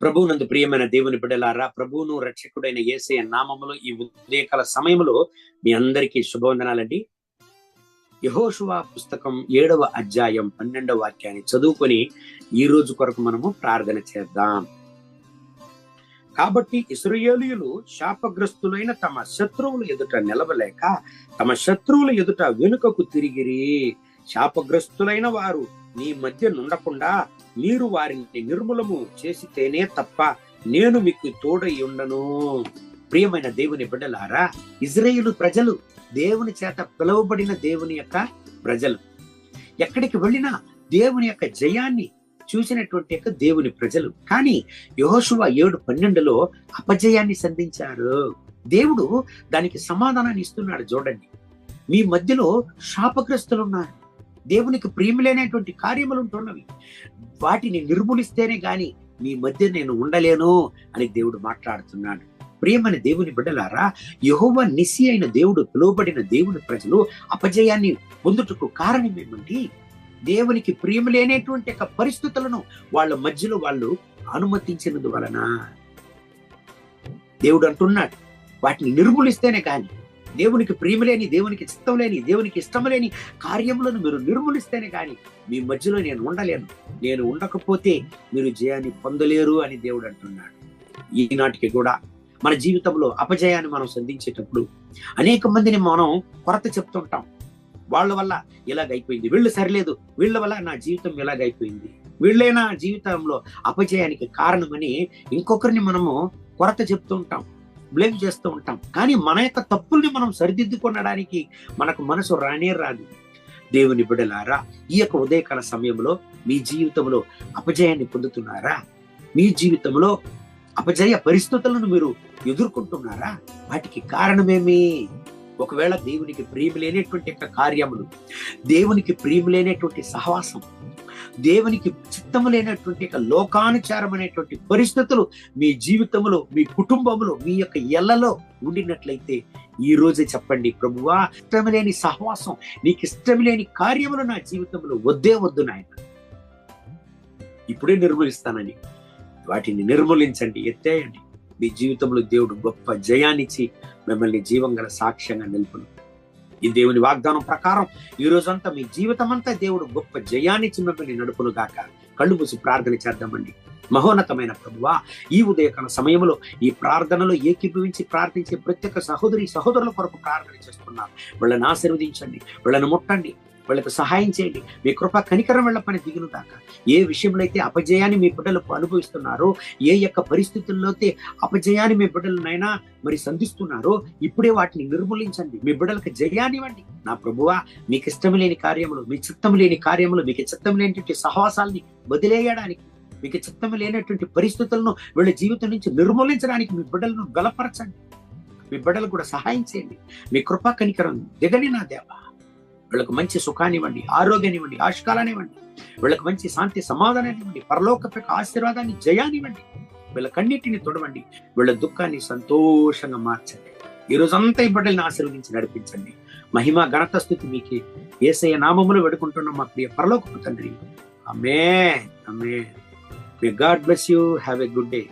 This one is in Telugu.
ప్రభువునందు ప్రియమైన దేవుని బిడ్డలారా ప్రభువును రక్షకుడైన ఏసయ నామములో ఈ ఉదయకాల సమయంలో మీ అందరికీ శుభవందనాలండి. యహోషువా పుస్తకం ఏడవ అధ్యాయం పన్నెండవ వాక్యాన్ని చదువుకొని ఈ రోజు కొరకు మనము ప్రార్థన చేద్దాం. కాబట్టి ఇస్రయేలీయులు శాపగ్రస్తులైన తమ శత్రువుల ఎదుట నిలవలేక తమ శత్రువుల ఎదుట వెనుకకు తిరిగిరి. శాపగ్రస్తులైన వారు నీ మధ్య నుండకుండా మీరు వారిని నిర్మూలము చేసితేనే తప్ప నేను మీకు తోడై ఉండను. ప్రియమైన దేవుని బిడ్డలారా ఇజ్రాయిలు ప్రజలు దేవుని చేత పిలువబడిన దేవుని యొక్క ప్రజలు. ఎక్కడికి వెళ్ళినా దేవుని యొక్క జయాన్ని చూసినటువంటి యొక్క దేవుని ప్రజలు. కానీ యహోశువ ఏడు పన్నెండులో అపజయాన్ని సంధించారు. దేవుడు దానికి సమాధానాన్ని ఇస్తున్నాడు చూడండి. మీ మధ్యలో శాపగ్రస్తులు ఉన్నారు. దేవునికి ప్రియములైనటువంటి కార్యములు ఉంటున్నవి. వాటిని నిర్మూలిస్తేనే గాని మీ మధ్య నేను ఉండలేను అని దేవుడు మాట్లాడుతున్నాడు. ప్రియమైన దేవుని బిడ్డలారా యహోవ నిసి అయిన దేవుడు పిలువబడిన దేవుని ప్రజలు అపజయాన్ని పొందుటకు కారణం ఏమండి దేవునికి ప్రియములేనటువంటి యొక్క పరిస్థితులను వాళ్ళ మధ్యలో వాళ్ళు అనుమతించినందు వలన దేవుడు అంటున్నాడు. వాటిని నిర్మూలిస్తేనే కానీ దేవునికి ప్రియములేని దేవునికి చిత్తం లేని దేవునికి ఇష్టం లేని కార్యములను మీరు నిర్మూలిస్తేనే కానీ మీ మధ్యలో నేను ఉండలేను. నేను ఉండకపోతే మీరు జయాన్ని పొందలేరు అని దేవుడు అంటున్నాడు. ఈనాటికి కూడా మన జీవితంలో అపజయాన్ని మనం సంధించేటప్పుడు అనేక మందిని మనం కొరత చెప్తుంటాం. వాళ్ళ వల్ల ఇలాగైపోయింది. వీళ్ళు సరిలేదు. వీళ్ళ వల్ల నా జీవితం ఇలాగైపోయింది. వీళ్ళే నా జీవితంలో అపజయానికి కారణమని ఇంకొకరిని మనము కొరత చెప్తుంటాం. బ్లేమ్ చేస్తూ ఉంటాం. కానీ మన యొక్క తప్పుల్ని మనం సరిదిద్దుకొనడానికి మనకు మనసు రానే రాదు. దేవుని బిడలారా ఈ యొక్క ఉదయకాల సమయంలో మీ జీవితంలో అపజయాన్ని పొందుతున్నారా? మీ జీవితంలో అపజయ పరిస్థితులను మీరు ఎదుర్కొంటున్నారా? వాటికి కారణమేమి? ఒకవేళ దేవునికి ప్రియములేనటువంటి యొక్క కార్యములు దేవునికి ప్రియములేనటువంటి సహవాసం దేవునికి చిత్తము లేనటువంటి లోకానుచారమైనటువంటి అనేటువంటి పరిస్థితులు మీ జీవితంలో మీ కుటుంబంలో మీ యొక్క ఎల్లలో ఉండినట్లయితే ఈ రోజే చెప్పండి ప్రభువా ఇష్టం లేని సహవాసం నీకు ఇష్టం లేని కార్యములు నా జీవితంలో వద్దే వద్దు నాయన. ఇప్పుడే నిర్మూలిస్తానని. వాటిని నిర్మూలించండి ఎత్తేయండి. మీ జీవితంలో దేవుడు గొప్ప జయాన్నిచ్చి మిమ్మల్ని జీవం గల సాక్ష్యంగా నిలుపును. ఈ దేవుని వాగ్దానం ప్రకారం ఈ రోజంతా మీ జీవితం అంతా దేవుడు గొప్ప జయాన్ని మిమ్మల్ని నడుపును గాక. కళ్ళు మూసి ప్రార్థన చేద్దామండి. మహోన్నతమైన ప్రభువా ఈ ఉదయకాల సమయంలో ఈ ప్రార్థనలో ఏకీభవించి ప్రార్థించే ప్రత్యేక సహోదరి సహోదరుల కొరకు ప్రార్థన చేస్తున్నారు వాళ్ళని ఆశీర్వదించండి. వాళ్ళని ముట్టండి. వాళ్ళకి సహాయం చేయండి. మీ కృప కనికరం వీళ్ళ పని దిగును దాకా ఏ విషయంలో అయితే అపజయాన్ని మీ బిడ్డలు అనుభవిస్తున్నారో ఏ యొక్క పరిస్థితుల్లో అయితే అపజయాన్ని మీ బిడ్డలనైనా మరి సంధిస్తున్నారో ఇప్పుడే వాటిని నిర్మూలించండి. మీ బిడ్డలకు జయాన్నివ్వండి నా ప్రభువా మీకు ఇష్టం లేని కార్యములు మీ చిత్తం లేని కార్యములు మీకు చిత్తం లేనటువంటి సహవాసాల్ని వదిలేయడానికి మీకు చిత్తం లేనటువంటి పరిస్థితులను వీళ్ళ జీవితం నుంచి నిర్మూలించడానికి మీ బిడ్డలను బలపరచండి. మీ బిడ్డలకు కూడా సహాయం చేయండి. మీ కృపా కనికరం దిగని నా దేవా. వీళ్ళకు మంచి సుఖాన్నివ్వండి ఆరోగ్యాన్నివ్వండి ఆశకాలాన్నివ్వండి వీళ్ళకి మంచి శాంతి సమాధానాన్ని ఇవ్వండి పరలోక ఆశీర్వాదాన్ని జయానివ్వండి వీళ్ళ కన్నిటిని తొడవండి వీళ్ళ దుఃఖాన్ని సంతోషంగా మార్చండి. ఈ రోజంతా ఈ బిడ్డల్ని ఆశీర్వదించి నడిపించండి. మహిమ ఘనత స్థుతి మీకు. ఏసయ్య నామములు పెడుకుంటున్నాం మా ప్రియ పరలోకపు తండ్రి. Amen amen may God bless you have a good day